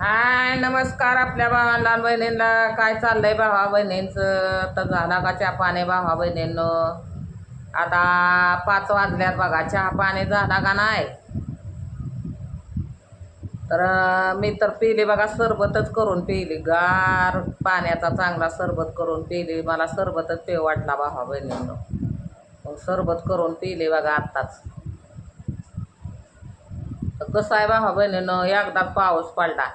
हाय नमस्कार आपल्या भावा लहान बहिणींना. काय चाललंय भावा बहिणींचं? तर झाला का चहा पाणी भावा बहिणींनो? आता पाच वाजल्यात बघा. चहा पाणी झाला का नाही? तर मी तर पिली बघा सरबतच करून पिली. गार पाण्याचा चांगला सरबत करून पिली. मला सरबतच पे वाटला भावा बहिणींनो. मग सरबत करून पिली बघा आत्ताच. तर कसं आहे भावा बहिणीनं? एकदा पाऊस पडला.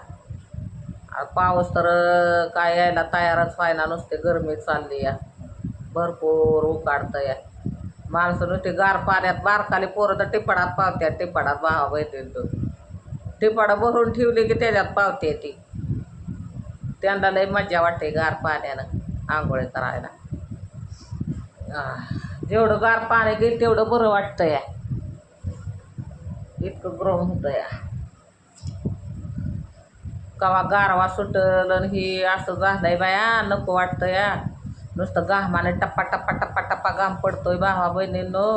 पाऊस तर काय यायला तयारच व्हायना नुसते गरमी चालली या. भरपूर उकाडतं या. माणसं नुसते गार पाण्यात बारकाली पोरं तर टिपाडात पावत्यात टिपाडात भावा बहिणीनं टिपाडं भरून ठेवली की त्याच्यात पावते ती. त्यांना लय मज्जा वाटते गार पाण्यानं आंघोळी करायला. जेवढं गार पाणी घेईल तेवढं बरं वाटतं या. इतकं ग्रह होतं या. कवा गारवा सुटल आणि ही असं झालंय बाया नको वाटतं या. नुसतं घामाने टप्पा टप्पा टप्पा टप्पा घाम पडतोय भावा बहिणींनो.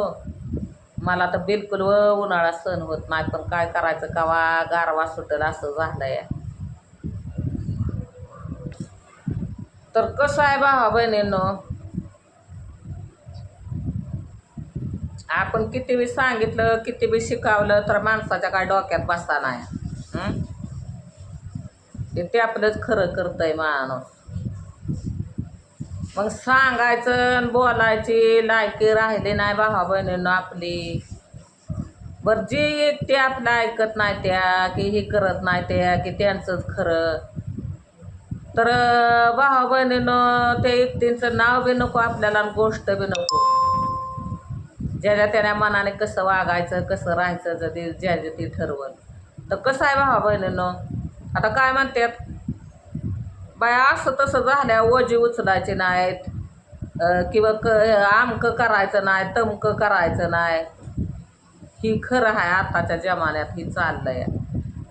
मला तर बिलकुल व उन्हाळा सहन होत नाही पण काय करायचं कवा गारवा सुटल असं झालंय तर कसं आहे भावा बहिणींनो? आपण किती बी सांगितलं किती बी शिकवलं तर माणसाच्या काय डोक्यात बसता नाही. ते ते आपलंच खरं करतंय माणूस. मग सांगायचं आणि बोलायची लायकी राहिली नाही भावा बहिणीनं आपली. बरं जे एक ते आपलं ऐकत नाही त्या की हे करत नाही त्या की त्यांचंच खरं. तर भावा बहिणीनं ते एकटींचं नाव बी नको आपल्याला गोष्ट बी नको. ज्याच्या त्याच्या मनाने कसं वागायचं कसं राहायचं जरी ज्या ती ठरवल. तर कसं आहे भावा बहिणीनं? आता काय म्हणतात? बाया असं तसं झाल्या ओजी उचलायचे नाहीत किंवा क आमकं करायचं नाही तमकं करायचं नाही. ही खरं आहे आताच्या जमान्यात ही चाललं आहे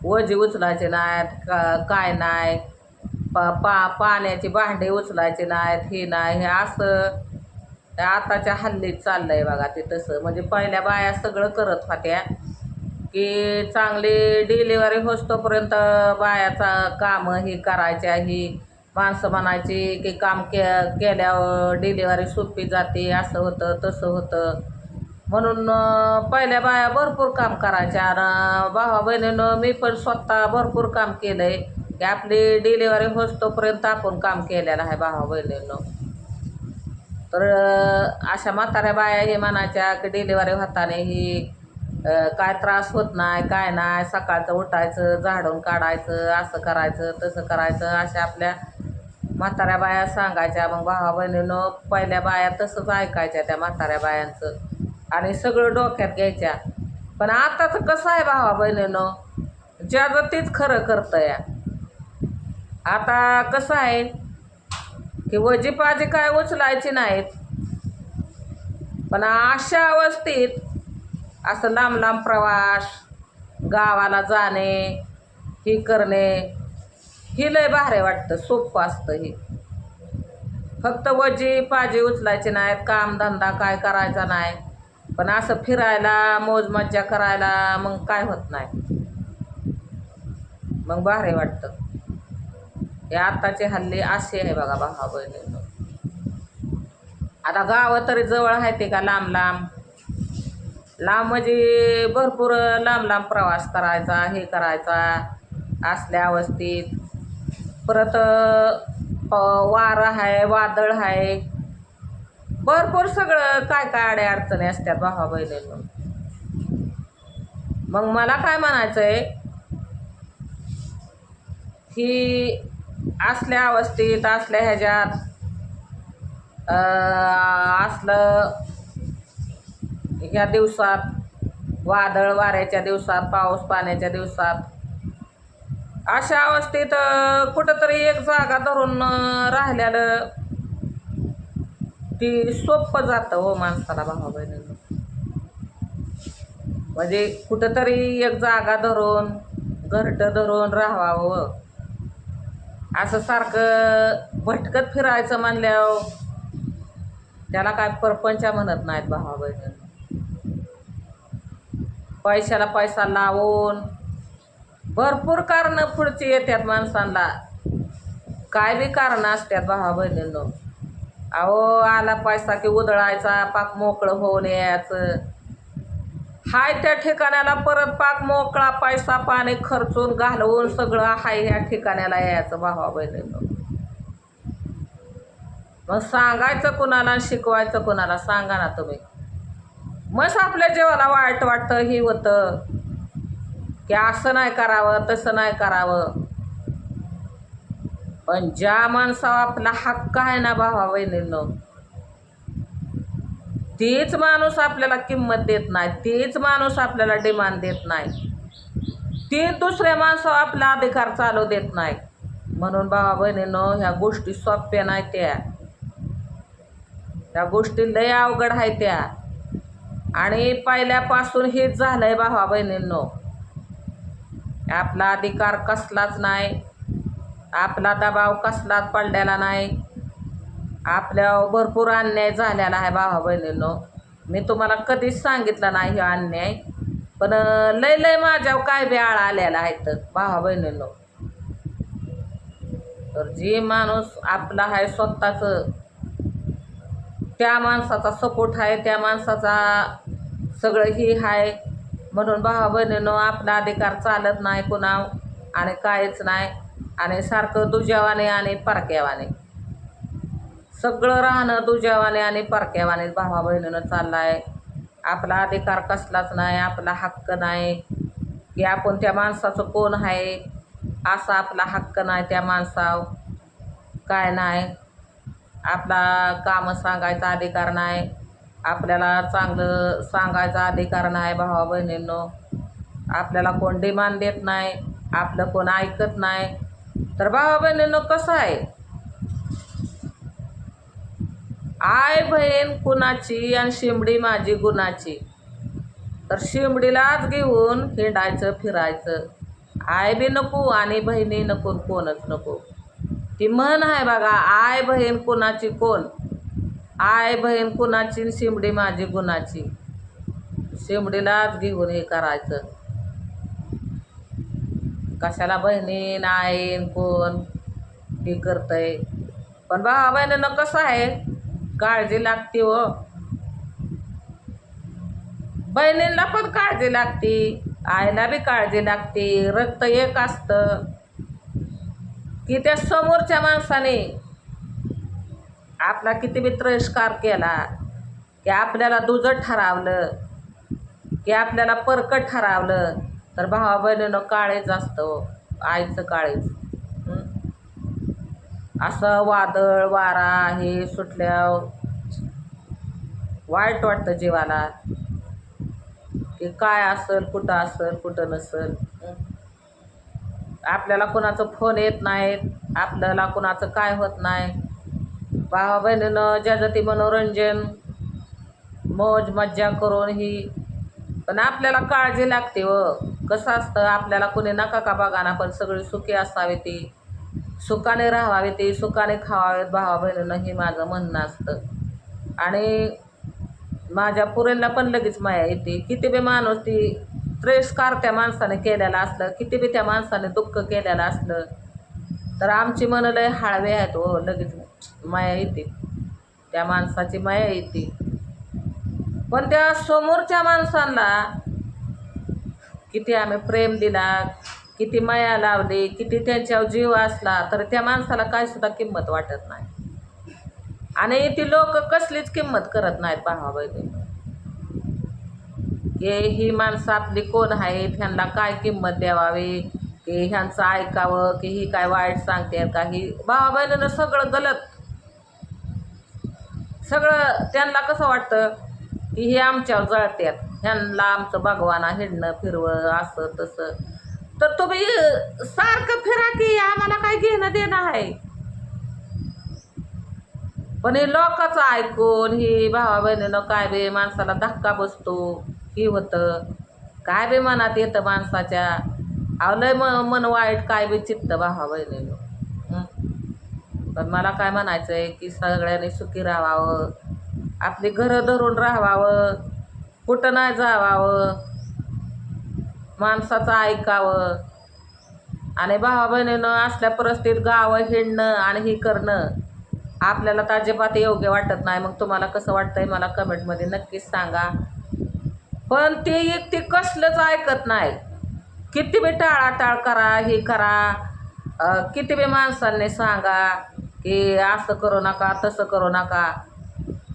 ओजी उचलायचे नाहीत का काय नाही. पा पा पाण्याची भांडे उचलायचे नाहीत हे नाही हे असं. आताच्या हल्लीत चाललं आहे बघा ते तसं. म्हणजे पहिल्या बाया सगळं करत होत्या. की चांगली डिलिव्हरी होस्तोपर्यंत बायाचा काम ही करायची ही माणसं म्हणायची की काम के केल्यावर डिलिव्हरी सोपी जाते असं होतं तसं होतं. म्हणून पहिल्या बाया भरपूर काम करायच्या. आणि भावा बहिणीनं मी पण स्वतः भरपूर काम केलं आहे की आपली डिलिव्हरी होस्तोपर्यंत आपण काम केलेलं आहे भावा बहिणीनं. तर अशा म्हाताऱ्या बाया हे म्हणायच्या की डिलिव्हरी होताने ही काय त्रास होत नाही काय नाही सकाळचं उठायचं झाडून काढायचं असं करायचं तसं करायचं अशा आपल्या म्हाताऱ्या बाया सांगायच्या. मग भावा बहिणीनं पहिल्या बाया तसंच ऐकायच्या त्या म्हाताऱ्या बायांचं आणि सगळं डोक्यात घ्यायच्या. पण आताचं कसं आहे भावा बहिणीनं? ज्याचं तीच खरं करतं या आता कसं आहे की वजीपाजी काय उचलायची नाहीत. पण अशा अवस्थेत असं लांब लांब प्रवास गावाला जाणे ही करणे ही लय भारे वाटतं सोपं असतं हे. फक्त वजी पाजी उचलायची नाहीत कामधंदा काय करायचा नाही. पण असं फिरायला मोजमज्जा करायला मग काय होत नाही. मग भारे वाटतं. हे आत्ताचे हल्ली असे आहे बघा भावा बहिणी आता गावं तरी जवळ आहे ते का लांब लांब? लांब म्हणजे भरपूर लांब लांब प्रवास करायचा हे करायचा असल्या अवस्थेत. परत वारं आहे वादळ आहे भरपूर सगळं काय काय अडे अडचणी असतात भावा बहिणींनो. मग मला काय म्हणायचं आहे की असल्या अवस्थेत असल्या ह्याच्यात असलं ह्या दिवसात वादळ वाऱ्याच्या दिवसात पाऊस पाण्याच्या दिवसात. अशा अवस्थेत कुठंतरी एक जागा धरून राहिल्यानं ती सोपं जातं हो माणसाला भावा बहिणी म्हणजे कुठंतरी एक जागा धरून घरटं धरून राहावं. असं सारखं भटकत फिरायचं म्हणल्यावर त्याला काय परपंच म्हणत नाहीत भावा बहिणी पैशाला पैसा लावून भरपूर कारणं पुढची येतात माणसांना. काय बी कारणं असतात भावा बहिणींनो. अहो आला पैसा की उधळायचा पाक मोकळं होऊन यायचं. हाय त्या ठिकाणाला परत पाक मोकळा पैसा पाणी खर्चून घालवून सगळं हाय ह्या ठिकाणाला यायचं भावा बहिणींनो. मग सांगायचं कुणाला शिकवायचं कुणाला सांगा ना तुम्ही. मग आपल्या जीवाला वाईट वाटतं हे होतं. की असं नाही करावं तसं नाही करावं. पण ज्या माणसावर आपला हक्क आहे ना भावा बहिणींनो तीच माणूस आपल्याला किंमत देत नाही तीच माणूस आपल्याला डिमांड देत नाही. ती दुसऱ्या माणसावर आपला अधिकार चालू देत नाही. म्हणून भावा बहिणींनो ह्या गोष्टी सोप्या नाही त्या. त्या गोष्टी लय अवघड आहे त्या. आणि पहिल्यापासून हेच झालंय भावा बहिणींनो. आपला अधिकार कसलाच नाही. आपला दबाव कसलाच पडलेला नाही. आपल्यावर भरपूर अन्याय झालेला आहे भावा बहिणींनो. मी तुम्हाला कधीच सांगितलं नाही हे अन्याय. पण लय लय माझ्यावर काय बी आळा आलेला आहे तर भावा बहिणींनो. तर जे माणूस आपला आहे स्वतःचं त्या माणसाचा सपोर्ट आहे त्या माणसाचा सगळं ही आहे म्हणून भावा बहिणीनं आपला अधिकार चालत नाही कुणा आणि काहीच नाही. आणि सारखं दुजावाने आणि परक्यावाने. सगळं राहणं दुजावाने आणि परक्यावाने भावा बहिणीनं चाललं आहे आपला अधिकार कसलाच नाही आपला हक्क नाही. की आपण त्या माणसाचं कोण आहे? असा आपला हक्क नाही त्या माणसावर. काय नाही. आपला कामं सांगायचा अधिकार नाही. आपल्याला चांगलं सांगायचा अधिकार नाही भावा बहिणींनो. आपल्याला कोण डिमांड देत नाही आपलं कोण ऐकत नाही. तर भावा बहिणींनो कसं आहे? आय बहीण कुणाची आणि शिमडी माझी गुणाची तर शिमडीलाच घेऊन हिंडायचं फिरायचं. आय बी नको आणि बहिणी नको कोणच नको. ती म्हण आहे बघा आय बहीण कुणाची कोण? आय बहीण कुणाची शिंबडी शिमडी माझी गुणाची शिमडीलाच घेऊन हे करायचं. कशाला बहिणीन आईन कोण? हे करतंय. पण भावा बहिणीनं कसं आहे? काळजी लागते हो. बहिणींना पण काळजी लागते. आईला बी काळजी लागते. रक्त एक असतं. की त्या समोरच्या माणसाने आपला किती बी तिरस्कार केला की आपल्याला दुजट ठरावलं की आपल्याला परकट ठरावलं तर भावा बहिणीनं काळेच असतं आईचं काळेच. असं वादळ वारा हे सुटल्या वाईट वाटतं जीवाला की काय असेल कुठं असेल कुठं नसेल. आपल्याला कोणाचं फोन येत नाहीत आपल्याला कोणाचं काय होत नाही. भावा बहिणीनं ज्या जाती मनोरंजन मौज मज्जा करून ही. पण आपल्याला काळजी लागते व कसं असतं आपल्याला कोणी नका का बघाना पण सगळी सुखी असावी ती. सुखाने राहावी ती सुखाने खावावेत भावा बहिणीनं हे माझं म्हणणं असतं. आणि माझ्या पुरेला पण लगेच माया येते. किती बी माणूस ती त्रेस्कार त्या माणसाने केलेला असलं किती बी त्या माणसाने दुःख केलेलं असलं तर आमची मनं लय हाळवे आहेत हो लगेच माया येते. त्या माणसाची माया येते. पण त्या समोरच्या माणसांना किती आम्ही प्रेम दिला किती माया लावली किती त्यांच्यावर जीव असला तर त्या माणसाला काय सुद्धा किंमत वाटत नाही. आणि ती लोक कसलीच किंमत करत नाहीत भावा बहिणी. की ही माणसं आपली कोण आहेत? ह्यांना काय किंमत द्यावावी? की ह्यांचं ऐकावं की ही काय वाईट सांगते का ही भावा बहिणीनं सगळं गलत. सगळं त्यांना कसं वाटतं? की हे आमच्यावर जळतात ह्यांना आमचं भगवाना हिंडणं फिरवं असं तसं. तर तुम्ही सारखं फिरा की आम्हाला काय घेणं देणं आहे. पण हे लोकांचं ऐकून ही भावा बहिणीनं काय बे माणसाला धक्का बसतो ही होतं. काय बे मनात येतं माणसाच्या. अहो लय म मन वाईट काय बी चित्त भावा बहिणीनं. पण मला काय म्हणायचं आहे की सगळ्यांनी सुखी राहावं. आपली घरं धरून राहावं. कुठं नाही जावावं माणसाचं ऐकावं. आणि भावा बहिणीनं असल्या परिस्थितीत गावं हिंडणं आणि हे करणं आपल्याला तर अजिबात योग्य वाटत नाही. मग तुम्हाला कसं वाटतंय मला कमेंटमध्ये नक्कीच सांगा. पण ते एक ते कसलंच ऐकत नाही. किती बी टाळाटाळ करा हे करा. किती बी माणसांनी सांगा की असं करू नका तसं करू नका.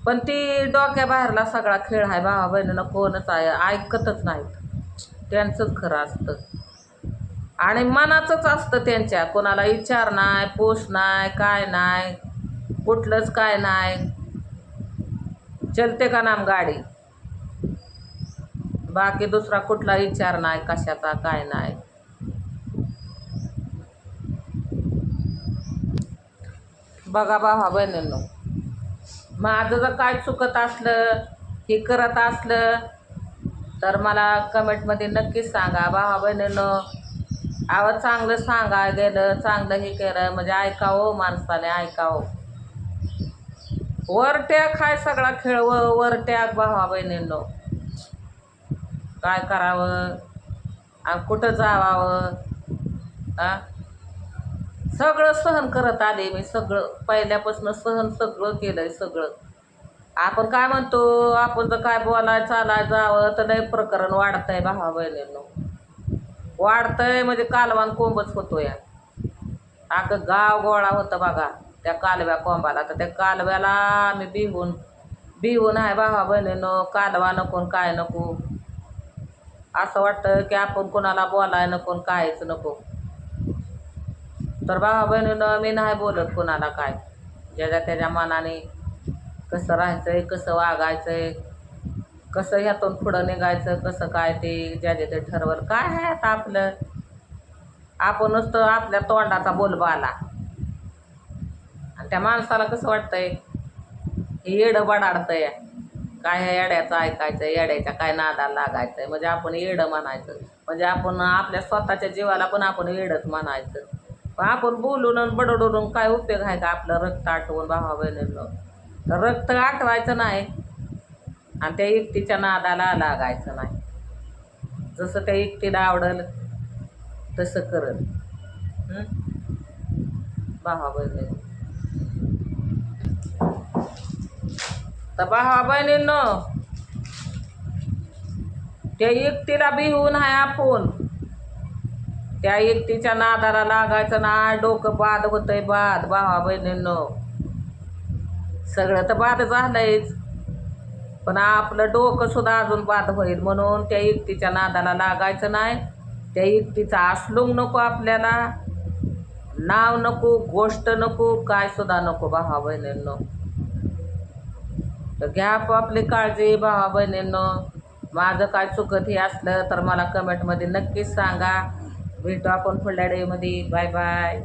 पण ती डोक्याबाहेरला सगळा खेळ आहे भावा बहिणीनं कोणच आहे ऐकतच नाहीत. त्यांचंच खरं असतं. आणि मनाचंच असतं त्यांच्या. कोणाला विचार नाही पोष नाही काय नाही कुठलंच काय नाही. चलते का नाम गाडी? बाकी दुसरा कुठला विचार नाही कशाचा काय नाही. बघा भावा बहिणींनो माझं जर काय चुकत असलं हे करत असलं तर मला कमेंटमध्ये नक्कीच सांगा भावा बहिणींनो. आवाज चांगलं सांगा गेलं चांगलं हे केलं म्हणजे ऐकावं हो माणसाने ऐकावं. वरट्याग हाय सगळा खेळ व वरट्याग भावा बहिणींनो. काय करावं? आणि कुठं जावावं? आ? सगळं सहन करत आले मी सगळं. पहिल्यापासून सहन सगळं केलं आहे सगळं. आपण काय म्हणतो? आपण जर काय बोलाय चालाय जावं तर नाही प्रकरण वाढतंय भावा बहिणींनो. वाढतंय म्हणजे कालवान कोंबच होतो या. अगं गाव गोळा होतं बघा त्या कालव्या कोंबाला. तर त्या कालव्याला आम्ही बिहून बिहून आहे भावा बहिणीनं कालवा नको काय नको. असं वाटतं की आपण कोणाला बोलाय नको कायच नको. तर भावा बहिणीनं मी नाही बोलत कोणाला काय. ज्याच्या त्याच्या मनाने कसं राहायचंय कसं वागायचंय कसं ह्यातून पुढं निघायचं कसं काय ते ज्याचे ते ठरवलं. काय आहे आता आपलं? आपणच तर आपल्या तोंडाचा बोलबा आला आणि त्या माणसाला कसं वाटतंय? हे येडं बडाडतंय. काय ह्या येड्याचं ऐकायचं येड्याच्या काय नादाला लागायचं म्हणजे आपण येडं म्हणायचं. म्हणजे आपण आपल्या स्वतःच्या जीवाला पण आपण येडंच म्हणायचं. पण आपण बोलून आणि बडडून काय उपयोग आहे का आपलं रक्त आठवून भावा बहिणींना? तर रक्त आठवायचं नाही आणि त्या एकटीच्या नादाला लागायचं नाही. जसं त्या एकटीला आवडल तसं करल. भावा बहिणी. तर भावा हो बहिणींनो. त्या एकटीला बिहून आहे आपण. त्या एकटीच्या नादाला लागायचं ना डोकं बाद होतंय बाद. भावा बहिणींनो. सगळं तर बाद झालंयच. पण आपलं डोकं सुद्धा अजून बाद होईल म्हणून त्या एकटीच्या नादाला लागायचं नाही. त्या एकटीचा आसलूंग नको आपल्याला. नाव नको गोष्ट नको काय सुद्धा नको भावा बहिणींनो. तर घ्या आपली काळजी भावा बहिणींनो. माझं काय चुकत हे असलं तर मला कमेंटमध्ये नक्कीच सांगा. भेटू आपण फुडल्या डेमध्ये बाय बाय